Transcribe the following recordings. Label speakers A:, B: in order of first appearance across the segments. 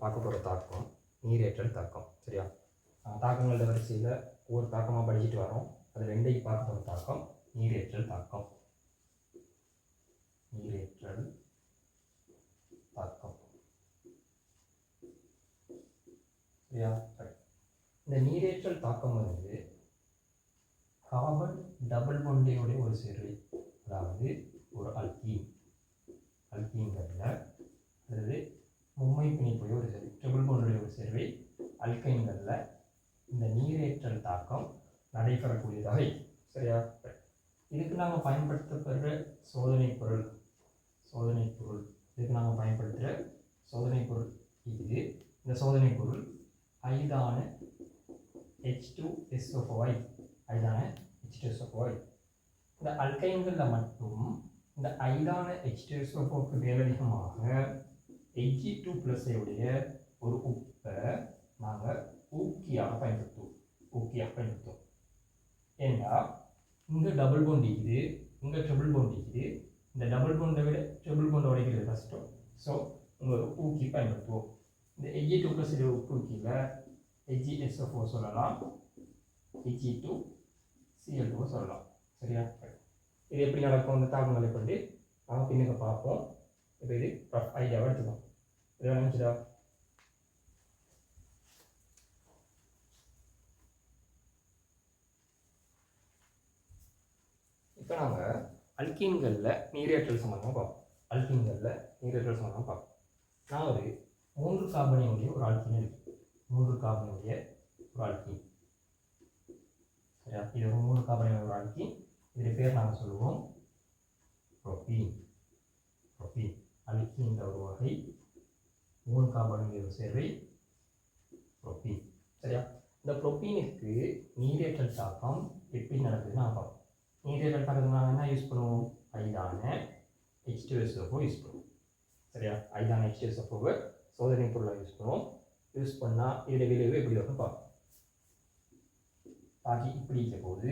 A: பார்க்க போகிற தாக்கம் நீரேற்றல் தாக்கம் சரியா? தாக்கங்களோட வரிசையில் ஒவ்வொரு தாக்கமாக படிச்சுட்டு வரோம். அது ரெண்டைக்கு பார்க்க போகிற தாக்கம் நீரேற்றல் தாக்கம். நீரேற்றல் தாக்கம். சரியா? இந்த நீரேற்றல் தாக்கம் வந்து கார்பன் டபுள் பொண்டையுடைய ஒரு சேர்வை. அதாவது ஒரு அல்கீன் அல்கீன்களில் அல்லது மும்மை பிணைப்புடைய ஒரு சேர்வை ட்ரிபிள் பொண்ணுடைய ஒரு சேர்வை அல்கைன்களில் இந்த நீரேற்றல் தாக்கம் தரக்கூடியதாக இருக்கு. சரியா? இதுக்கு நாங்கள் பயன்படுத்தப்படுற சோதனை பொருள். சோதனை பொருள். இதுக்கு நாங்கள் பயன்படுத்துகிற சோதனை பொருள் இது. இந்த சோதனை பொருள் ஐதான ஹெச் டூ எஸ்ஓஃபோய் ஐதான ஹெச் டூ ஒய் இந்த அல்கைன்களில் மட்டும் இந்த ஐதான ஹெச் டூ எஸ்ஓஃபோக்கு மேலதிகமாக ஹெச்ஜி டூ உடைய ஒரு உப்பை நாங்கள் ஊக்கியாக பயன்படுத்துவோம். ஊக்கியாக பயன்படுத்துவோம். ஏன்னா இங்கே டபுள் போன் இருக்குது இங்கே ட்ரிபிள் போன் இருக்குது இந்த டபுள் போண்டை விட ட்ரிபிள் போண்டை உடைக்கிறது கஷ்டம் ஸோ உங்கள் ஊக்கி பயன்படுத்துவோம். இந்த ஹெச்ஜி டூ ப்ளஸ் இது ஊக்கியில் ஹெச்ஜி எஸ்எஃப்ஓ சொல்லலாம். ஹெச்ஜி டூ சிஎல் டூ சொல்லலாம். சரியா? இது எப்படி நடக்கும்? இந்த தாக்கங்களை கொண்டு நாங்கள் பின்னுக்கு பார்ப்போம். இப்போ இது ஐடியாவை எடுத்துக்கோம் இது நினச்சிடா. இப்போ நாங்கள் அல்கீன்களில் நீரேற்றல் சம்பந்தமாக பார்ப்போம். அல்கீன்களில் நீரேற்றல் சம்பந்தமாக பார்ப்போம். நான் ஒரு மூன்று கார்பனியுடைய ஒரு ஆல்கீன் இருக்குது மூன்று கார்பனியுடைய ஒரு ஆல்கீன் சரியா? இது ஒரு மூன்று கார்பனியுடைய ஒரு ஆல்கீன் இதோட பேர் நாங்கள் சொல்லுவோம் ப்ரோபீன் ப்ரோபீன் அல்கீன்ற ஒரு வகை மூணு கார்பனுடைய ஒரு சேர்வை ப்ரோபீன் சரியா? இந்த ப்ரோபீனுக்கு நீரேற்றல் தாக்கம் எப்படி நடக்குதுன்னு நான் பார்ப்போம். நீரேற்றல் தாக்கத்துக்கு என்ன யூஸ் பண்ணுவோம். ஐதான ஹெச்டிஎஸ்எஃப்ஓ யூஸ் பண்ணுவோம். சரியா? ஐதான ஹெச்டிஎஸ்எஃப்ஓவை சோதனை பொருளாக யூஸ் பண்ணுவோம். யூஸ் பண்ணால் இதோட விளைவு எப்படி வரும் பார்ப்போம் பாக்கி இப்படி இருக்க போது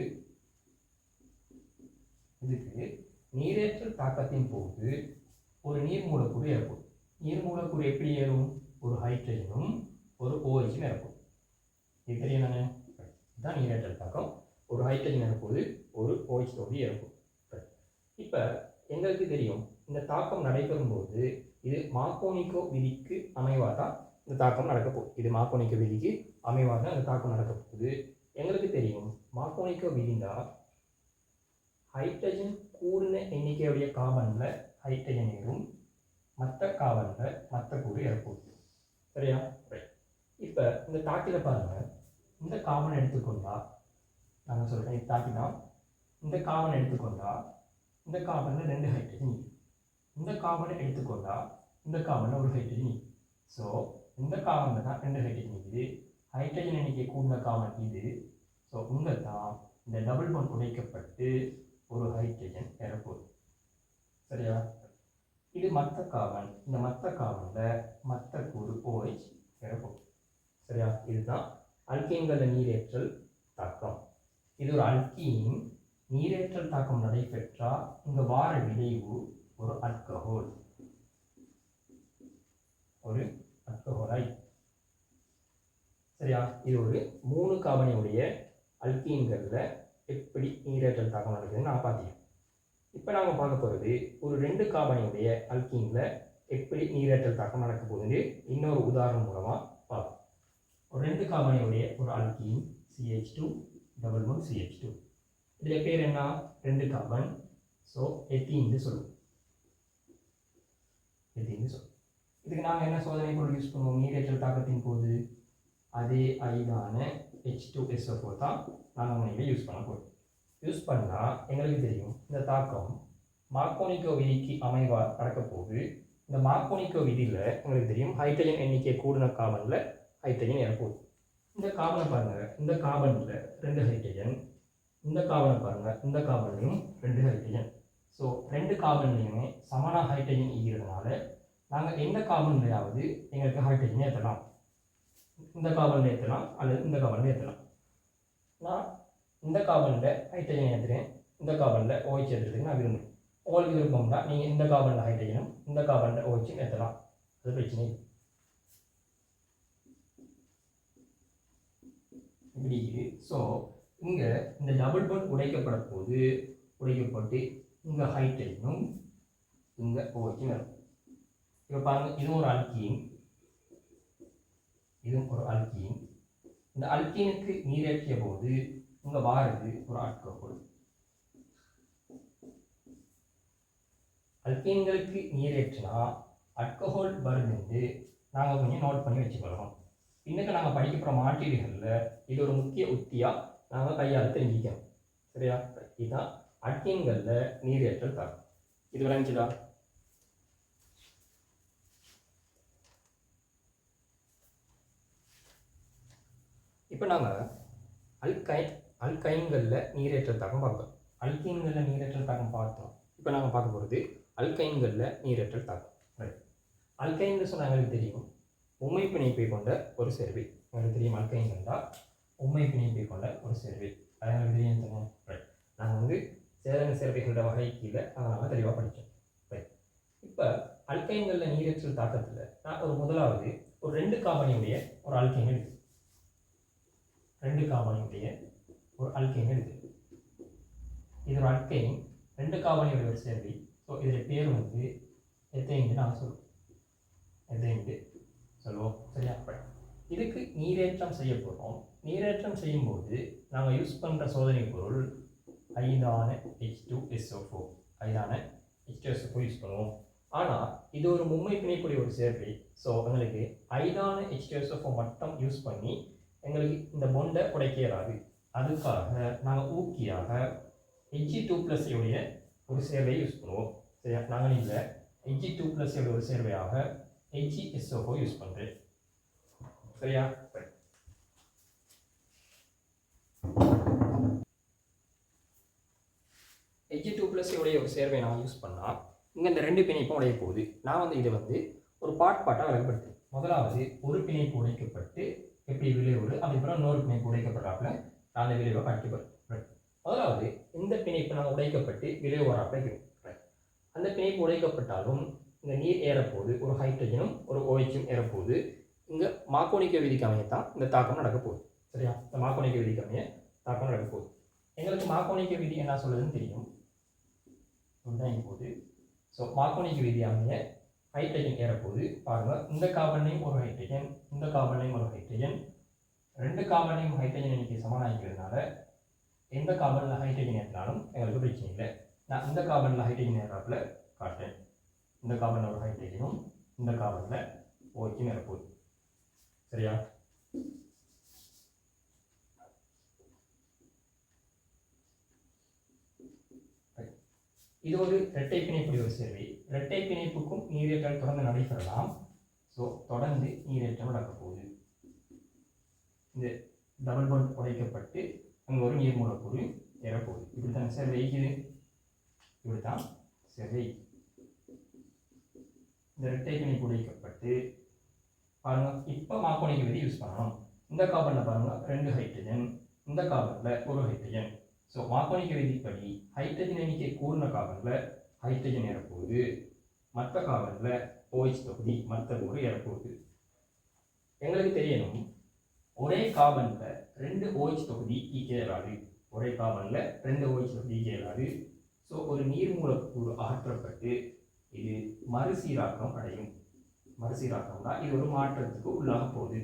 A: இதுக்கு நீரேற்றல் தாக்கத்தின் போது ஒரு நீர் மூலக்கூறு ஏற்படும். நீர் மூலக்கூறு எப்படி ஏறும்? ஒரு ஹைட்ரஜனும் ஒரு OH ஓஹெச்சும் ஏற்படும். இது தெரியும் தானே? இதுதான் நீரேற்றல் தாக்கம். ஒரு ஹைட்ரஜன் ஏற்போது ஒரு ஓஹெச் தொகுதி ஏற்படும் இப்போ எங்களுக்கு தெரியும் இந்த தாக்கம் நடைபெறும் போது இது மாக்கோனிக்கோ விதிக்கு அமைவாக தான் இந்த தாக்கம் நடக்க போகுது. இது மாக்கோனிக்கோ விதிக்கு அமைவாக தான் இந்த தாக்கம் நடக்க போகுது. எங்களுக்கு தெரியும் மாக்கோனிக்கோ விதிந்தா ஹைட்ரஜன் கூடின எண்ணிக்கையுடைய கார்பனில் ஹைட்ரஜன் ஏறும் மற்ற கார்பனில் மற்ற கூறு ஏற்போகுது சரியா? ரைட் இப்போ இந்த தாக்கில் பாருங்கள் இந்த கார்பன் எடுத்துக்கொண்டா நாங்கள் சொல்கிறேன் இது தான் இந்த கார்பன் எடுத்துக்கொண்டால் இந்த கார்பனில் ரெண்டு ஹைட்ரஜன் இந்த கார்பனை எடுத்துக்கொண்டால் இந்த கார்பனில் ஒரு ஹைட்ரஜன் ஸோ இந்த கார்பனில் தான் ரெண்டு ஹைட்ரஜன் இருக்குது. ஹைட்ரஜன் எண்ணிக்கை கூடின கார்பன் இது. ஸோ இங்கே தான் இந்த டபுள் பாண்ட் உடைக்கப்பட்டு ஒரு ஹைட்ரஜன் பெறப்போகுது. சரியா? இது மற்ற காவன் இந்த மற்ற காவனில் மற்ற கூறு OH ஓஹெச் ஏறப்போகுது சரியா? இதுதான் அல்கீன்களில் நீரேற்றல் தாக்கம். இது ஒரு அல்கீன் நீரேற்றல் தாக்கம் நடைபெற்றால் இந்த வார விளைவு ஒரு அல்கஹோல். ஒரு அல்கஹோலை சரியா? இது ஒரு மூணு காபனியுடைய அல்கீன்களில் எப்படி நீரேற்றல் தாக்கம் நடக்குதுன்னு நான் பார்த்தேன் இப்போ நாங்கள் பார்க்க போகிறது ஒரு ரெண்டு காபனியுடைய அல்கீனில் எப்படி நீரேற்றல் தாக்கம் நடக்க போகுதுன்னு இன்னொரு உதாரணம் மூலமாக பார்ப்போம். ஒரு ரெண்டு காபனியுடைய ஒரு alkene CH two double one CH two இதில் பேர் என்ன? ரெண்டு கார்பன் ஸோ எத்தின்னு சொல்லுவோம். எத்தின்னு சொல்லுவோம். இதுக்கு நாங்கள் என்ன சோதனை பொருள் யூஸ் பண்ணுவோம்? நீரேற்றல் தாக்கத்தின் போது அதே ஐதான ஹெச் டூ எஸ்எஃப்ஓ தான் நாங்கள் உண்மையில் யூஸ் பண்ண போகிறோம் யூஸ் பண்ணால் எங்களுக்கு தெரியும் இந்த தாக்கம் மார்க்கோனிக்கோ விதிக்கு அமைவா நடக்க போகுது. இந்த மார்க்கோனிக்கோ விதியில் உங்களுக்கு தெரியும் ஹைட்ரஜன் எண்ணிக்கை கூடின கார்பனில் ஹைட்ரஜன் ஏறப்போகுது இந்த கார்பனை பாருங்கள் இந்த கார்பனில் ரெண்டு ஹைட்ரஜன் இந்த கார்பனை பாருங்கள் இந்த கார்பன்லையும் ரெண்டு ஹைட்ரஜன் ஸோ ரெண்டு கார்பன்லையுமே சமனாக ஹைட்ரஜன் ஈகிறதுனால நாங்கள் எந்த கார்பன்லையாவது எங்களுக்கு ஹைட்ரஜன் ஏற்றலாம் இந்த கார்பனில் ஏற்றலாம் அல்லது இந்த கார்பனில் ஏற்றலாம் நான் இந்த கார்பனில் ஹைட்ரஜன் ஏற்றுறேன் இந்த கார்பனில் ஓய்ச்சி OH ஏற்றுறதுக்கு நான் விரும்புகிறேன் உங்களுக்கு விருப்பம்னா நீங்கள் இந்த கார்பனில் ஹைட்ரஜனும் இந்த கார்பனில் ஓய்ச்சும் ஏற்றலாம் அது பிரச்சனை இப்படி இருக்குது ஸோ இங்கே இந்த டபுள் பாண்ட் உடைக்கப்பட போது உடைக்கப்பட்டு இங்கே ஹைட்ரஜனும் இங்கே ஓகே வரும். இப்போ பாருங்க இதுவும் ஒரு அல்கீன் இதுவும் ஒரு அல்கீன் இந்த அல்கீனுக்கு நீரேற்றிய போது இங்கே வாரது ஒரு ஆல்கஹால் அல்கீன்களுக்கு நீரேற்றினா அல்கஹோல் வருதுன்னு நாங்கள் கொஞ்சம் நோட் பண்ணி வச்சுக்கிறோம் இன்னைக்கு நாங்கள் படிக்க போகிற மாற்றீடுகளில் இது ஒரு முக்கிய உத்தியாக நாங்கள் கையால் தெரிஞ்சிக்கணும். சரியா? இதுதான் அல்கீன்களில் நீரேற்றல் தரம் இது விளங்குச்சுதா இப்போ நாங்கள் அல்கை அல்கைன்களில் நீரேற்றல் தரம் பார்ப்போம் அல்கீன்களில் நீரேற்றல் தரம் பார்த்தோம். இப்போ நாங்கள் பார்க்க போகிறது அல்கைன்களில் நீரேற்றல் தரம் ரைட் அல்கைன்னு சொன்னால் எங்களுக்கு தெரியும். உண்மை பிணைப்பை கொண்ட ஒரு சேர்வை. எங்களுக்கு தெரியும் அல்கைன்கள்டா உண்மை பிணைப்பை கொண்ட ஒரு சேர்வை அதனால் எங்களுக்கு தெரியும் ரைட் நாங்கள் வந்து சேதன சேர்வைகளோட வகை கீழே அதனால் தெளிவாக படித்தோம் ரைட் இப்போ அல்கைன்களில் நீரேற்றல் தாக்கத்தில் நான் ஒரு முதலாவது ஒரு ரெண்டு காமனியுடைய ஒரு அல்கைன் எடுத்து ரெண்டு காமனியுடைய ஒரு அல்கைன் எடுத்து இது ஒரு அல்கைன் ரெண்டு காபனியுடைய ஒரு சேர்வை ஸோ இதோட பேர் வந்து எத்தைன்னு நாங்கள் சொல்லுவோம். எத்தைன்ட்டு சொல்லுவோம். சரியா? Right. இதுக்கு நீரேற்றம் செய்ய போகிறோம் நீரேற்றம் செய்யும்போது நாங்கள் யூஸ் பண்ணுற சோதனை பொருள் ஐதான H two SO4 ஐதான H two SO four use பண்ணுவோம். ஆனால் இது ஒரு மும்மை பிணைக்கூடிய ஒரு சேர்வை ஸோ எங்களுக்கு ஐதான H two S O four மட்டும் யூஸ் பண்ணி எங்களுக்கு இந்த பொண்டை உடைக்க அதுக்காக நாங்கள் ஊக்கியாக ஹெச்ஜி டூ ப்ளஸ்ஸையுடைய உடைய ஒரு சேர்வையை யூஸ் பண்ணுவோம். சரியா? நாங்கள் இல்லை ஹெச்ஜி டூ ப்ளஸ் ஒரு சேர்வையாக ஹெச்ஜி எஸ்ஓஃபோ யூஸ் பண்ணுறேன் சரியா? Right. டூ ப்ளஸ் உடைய ஒரு சேர்வை நான் யூஸ் பண்ணால் இங்கே இந்த ரெண்டு பிணைப்பும் உடைய போகுது. நான் வந்து இதை வந்து ஒரு பாட் பாட்டாக விளக்கப்படுத்தேன் முதலாவது ஒரு பிணைப்பு உடைக்கப்பட்டு எப்படி விளைவு அதுக்கப்புறம் இன்னொரு பிணைப்பு உடைக்கப்பட்டாப்புல நான் அந்த விளைவை காட்டிப்பேன் முதலாவது இந்த பிணைப்பு நான் உடைக்கப்பட்டு விளைவு வராப்பில் அந்த பிணைப்பு உடைக்கப்பட்டாலும் இந்த நீர் ஏறப்போகுது ஒரு ஹைட்ரஜனும் ஒரு ஓய்ச்சும் ஏறப்போகுது. இங்கே மாக்கோனிக்க விதிக்கமையத்தான் இந்த தாக்கம் நடக்க போகுது. சரியா? இந்த மாக்கோனிக்க விதிக்கமைய தாக்கம் நடக்க போகுது. எங்களுக்கு மாக்கோனிக்க விதி என்ன சொல்லுதுன்னு தெரியும். இதுதான் இங்கே போகுது. ஸோ மாக்கோணிக்க விதி அமைய ஹைட்ரஜன் ஏறப்போகுது. பாருங்க இந்த கார்பனையும் ஒரு ஹைட்ரஜன் இந்த கார்பனையும் ஒரு ஹைட்ரஜன் ரெண்டு கார்பனையும் ஹைட்ரஜன் எண்ணிக்கை சமனாகிக்கிறதுனால எந்த கார்பனில் ஹைட்ரஜன் ஏற்றினாலும் எங்களுக்கு பிரச்சனை இல்லை. நான் இந்த கார்பனில் ஹைட்ரஜன் ஏறாப்பில் காட்டுறேன். இந்த கார்பனில் ஒரு ஹைட்ரஜனும் இந்த கார்பனில் ஓகே ஏறப்போகுது. சரியா? இது ஒரு இரட்டை பிணைப்புடைய ஒரு சேர்வை இரட்டை பிணைப்புக்கும் நீரேற்றம் தொடர்ந்து நடைபெறலாம். ஸோ தொடர்ந்து நீரேற்றம் நடக்கப் போகுது. இந்த டபுள் பாண்ட் உடைக்கப்பட்டு அங்கே ஒரு நீர் மூலக்கூறு ஏறப்போகுது. இப்படி தான் சேர்வை வைக்குது இப்படி தான் சேர்வை இந்த இரட்டை பிணைப்பு உடைக்கப்பட்டு பாருங்கள் இப்போ மாக்கோனிக் விதி யூஸ் பண்ணணும். இந்த கார்பனில் பாருங்கள் ரெண்டு ஹைட்ரஜன் இந்த கார்பனில் ஒரு ஹைட்ரஜன் ஸோ மாக்கோனிக் விதிப்படி ஹைட்ரஜன் எண்ணிக்கை கூடின கார்பனில் ஹைட்ரஜன் இறப்போகுது மற்ற கார்பனில் ஓய்ஸ் OH தொகுதி மற்ற ஒரு இறப்போகுது எங்களுக்கு தெரியணும் ஒரே கார்பனில் ரெண்டு ஓய்ஸ் தொகுதி ஈக்க ஒரே கார்பனில் ரெண்டு ஓய்ஸ் தொகுதி ஈக்க ஸோ ஒரு நீர் மூலக்கூறு அகற்றப்பட்டு இது மறுசீராக்கம் அடையும். மறுசீராக்கம்னா இது ஒரு மாற்றத்துக்கு உள்ளாக போகுது.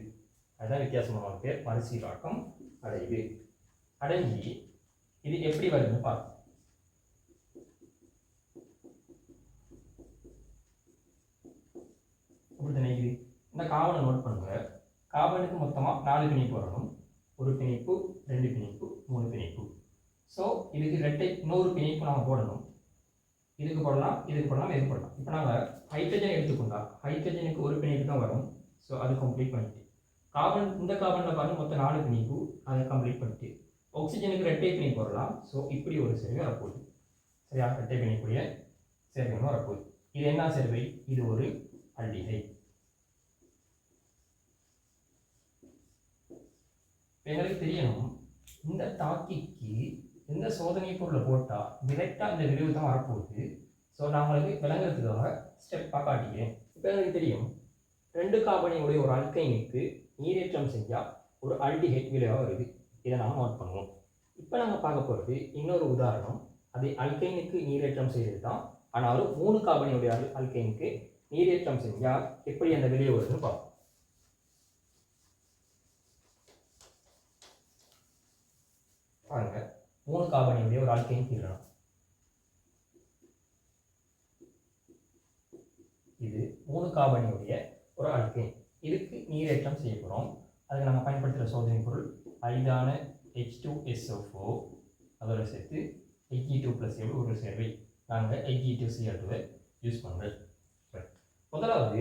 A: அதுதான் வித்தியாசமான பேர் மறுசீராக்கம் அடையுது அடங்கி இது எப்படி வருதுன்னு பார்ப்போம். இப்படி இது? இந்த காவனை நோட் பண்ணுங்க. காவனுக்கு மொத்தமாக நாலு பிணைப்பு வரணும். ஒரு பிணைப்பு ரெண்டு பிணைப்பு மூணு பிணைப்பு. ஸோ இதுக்கு ரெட்டை இன்னொரு பிணைப்பு நம்ம போடணும். இதுக்கு போடலாம் இதுக்கு போடலாம் இது போடலாம். இப்போ நாங்கள் ஹைட்ரஜன் எடுத்துக்கொண்டா ஹைட்ரஜனுக்கு ஒரு பிணைப்பு தான் வரும். ஸோ அது கம்ப்ளீட் பண்ணிட்டு. கார்பன் இந்த கார்பனில் பாருங்கள் மொத்தம் நாலு பிணைப்பு அதை கம்ப்ளீட் பண்ணிட்டு. ஆக்சிஜனுக்கு ரெட்டை பிணைப்பு வரலாம் ஸோ இப்படி ஒரு சேர்வை வரப்போகுது. சரியா? ரெட்டை பிணைப்புடைய சேர்வையும் வரப்போகுது. இது என்ன சேர்வை இது ஒரு அல்டிகை எங்களுக்கு தெரியணும் இந்த தாக்கிக்கு எந்த சோதனை பொருளை போட்டால் டிரெக்டாக இந்த விளைவு தான் வரப்போகுது. ஸோ நான் உங்களுக்கு விளங்குறதுக்காக ஸ்டெப்பாக காட்டிக்கிறேன். இப்போ எனக்கு தெரியும் ரெண்டு கார்பனியுடைய ஒரு அல்கைனுக்கு நீரேற்றம் செஞ்சால் ஒரு அல்டிஹைட் விளைவாக வருது. இதை நாம் நோட் பண்ணுவோம். இப்போ நாங்கள் பார்க்க போகிறது இன்னொரு உதாரணம். அது அல்கைனுக்கு நீரேற்றம் செய்தது தான் ஆனாலும் மூணு கார்பனியுடைய அல் அல்கைனுக்கு நீரேற்றம் செஞ்சால் எப்படி அந்த விளைவு வருதுன்னு பார்ப்போம். மூணு காபனியுடைய ஒரு ஆல்கைன் தீரணும் இது மூணு காபனியுடைய ஒரு ஆல்கைன் இதுக்கு நீரேற்றம் செய்ய போகிறோம் அதுக்கு நம்ம பயன்படுத்துகிற சோதனை பொருள் ஐதான ஹெச் டூ எஸ்ஓ ஃபோர் அதோட சேர்த்து எயிட்டி டூ ப்ளஸ் எவ்வளோ ஒரு சேர்வை. நாங்கள் எயிட்டி டூ சிஆர் டூவை யூஸ் பண்ணுறோம் முதலாவது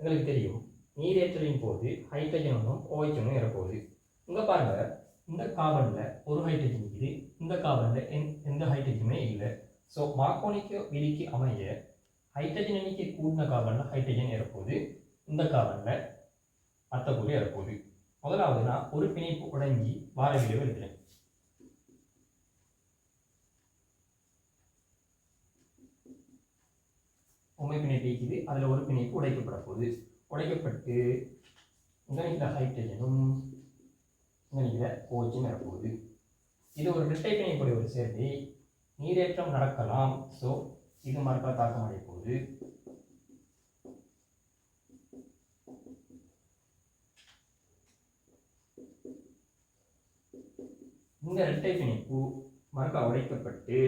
A: எங்களுக்கு தெரியும் நீரேற்றலின் போது ஹைட்ரஜன் ஒன்றும் ஓஹெச் ஒன்றும் இறப்போகுது இங்கே பாருங்கள் இந்த கார்பனில் ஒரு ஹைட்ரஜன் இருக்குது. இந்த கார்பனில் எந் எந்த ஹைட்ரஜனுமே இல்லை. ஸோ மார்க்கோனிக்கு விதிக்கு அமைய ஹைட்ரஜன் எண்ணிக்கை கூடின கார்பனில் ஹைட்ரஜன் இறப்போது இந்த கார்பனில் மற்ற பொருள் முதலாவது நான் ஒரு பிணைப்பு உடைஞ்சி வார வீடியோ எடுக்கிறேன். உண்மை பிணைப்பு இருக்குது அதில் ஒரு பிணைப்பு உடைக்கப்பட போகுது. உடைக்கப்பட்டு இங்கே நிற்கிற ஹைட்ரஜனும் இங்கே நிற்கிற ஓச்சும் வரப்போகுது இது ஒரு இரட்டை பிணையக்கூடிய ஒரு சேர்வை நீரேற்றம் நடக்கலாம். ஸோ இது மறுக்க தாக்கம் அடைய போகுது. இந்த இரட்டை பிணைப்பு மரக்கா உடைக்கப்பட்டு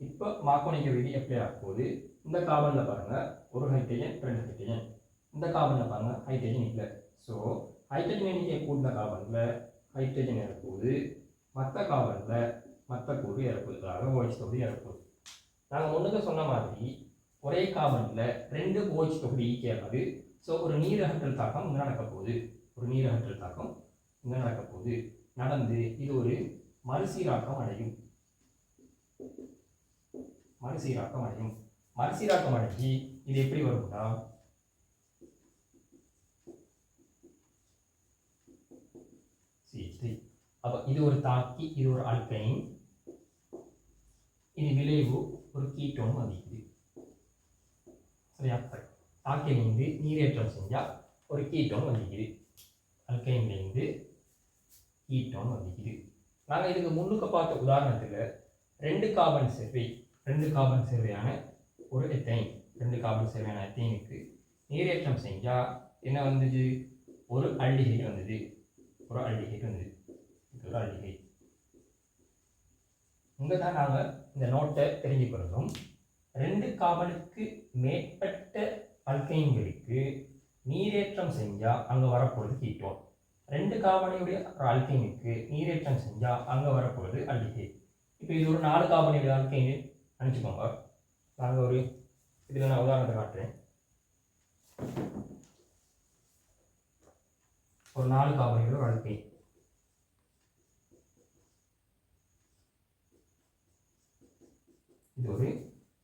A: இப்போ மாக்கோணிக்க விதி எப்படி ஆக போகுது. இந்த கார்பனில் பாருங்கள் ஒரு ஹைட்ரஜன் ரெண்டு ஹைட்ரஜன் இந்த கார்பனில் பாருங்கள் ஹைட்ரஜன் இல்லை. ஸோ ஹைட்ரஜன் எண்ணிக்கை கூடின கார்பனில் ஹைட்ரஜன் போகுது. மற்ற கார்பனில் மற்ற கூறு இறப்புது அதாவது ஓய்ஸ் தொகுதி இறப்புது நாங்கள் முன்னுக்கு சொன்ன மாதிரி ஒரே காவலில் ரெண்டு ஓய்ஸ் தொகுதி ஈக்கியாது ஸோ ஒரு நீரகற்றல் தாக்கம் இங்கே நடக்க போகுது. ஒரு நீரகற்றல் தாக்கம் இங்கே நடக்க போகுது. நடந்து இது ஒரு மறுசீராக்கம் அடையும். மறுசீராக்கம் அடையும். மறுசீராக்கம் அடைஞ்சி இது எப்படி வரும்னா சி த்ரீ அப்போ இது ஒரு தாக்கி இது ஒரு அல்கைன் இது விளைவு ஒரு கீட்டோன் மதிக்குது சரியா? தாக்கிலிருந்து நீரேற்றம் செஞ்சால் ஒரு கீட்டோன் வதிக்குது அல்கைன்லேருந்து கீட்டோன் வதிக்குது நாங்கள் இதுக்கு முன்னுக்கு பார்த்த உதாரணத்தில் ரெண்டு கார்பன் சேர்வை ரெண்டு கார்பன் சேர்வையான ஒரு எத்தைன் ரெண்டு கார்பன் சேர்வையான எத்தைனுக்கு நீரேற்றம் செஞ்சால் என்ன வந்துச்சு? ஒரு அல்டிஹைட் வந்தது. ஒரு அல்டிஹைட் வந்தது. லாஜிகை இங்கே தான் நாங்கள் இந்த நோட்டை தெரிஞ்சுக்கிறோம் ரெண்டு காவலுக்கு மேற்பட்ட அல்கைன்களுக்கு நீரேற்றம் செஞ்சால் அங்கே வரப்போகிறது கீட்டோன் ரெண்டு கார்பனையுடைய அல்கைனுக்கு நீரேற்றம் செஞ்சால் அங்கே வரப்போகிறது அல்டிஹைட் இப்போ இது ஒரு நாலு கார்பனையுடைய அல்கைன் நினச்சிக்கோங்க. நாங்கள் ஒரு இதில் நான் உதாரணத்தை காட்டுறேன். ஒரு நாலு கார்பனையுடைய ஒரு அல்கைன் இது ஒரு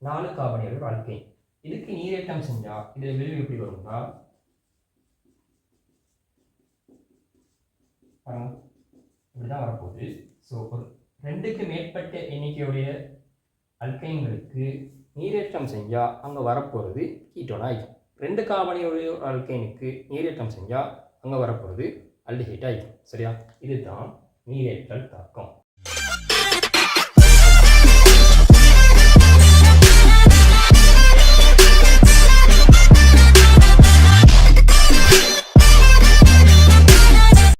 A: நாலு கார்பனையுடைய வாழ்க்கை. இதுக்கு நீரேற்றம் செஞ்சால் இதில் விளைவு எப்படி வரும்னா? பாருங்க. இப்படி தான் வரப்போகுது. ஸோ ஒரு ரெண்டுக்கு மேற்பட்ட எண்ணிக்கையுடைய அல்கைன்களுக்கு நீரேற்றம் செஞ்சால் அங்கே வரப்போகிறது கீட்டோன் ஆகிடும் ரெண்டு கார்பனியுடைய ஒரு அல்கைனுக்கு நீரேற்றம் செஞ்சால் அங்கே வரப்போகிறது அல்டிஹைட் ஆகிடும் சரியா? இதுதான் நீரேற்றல் தாக்கம்.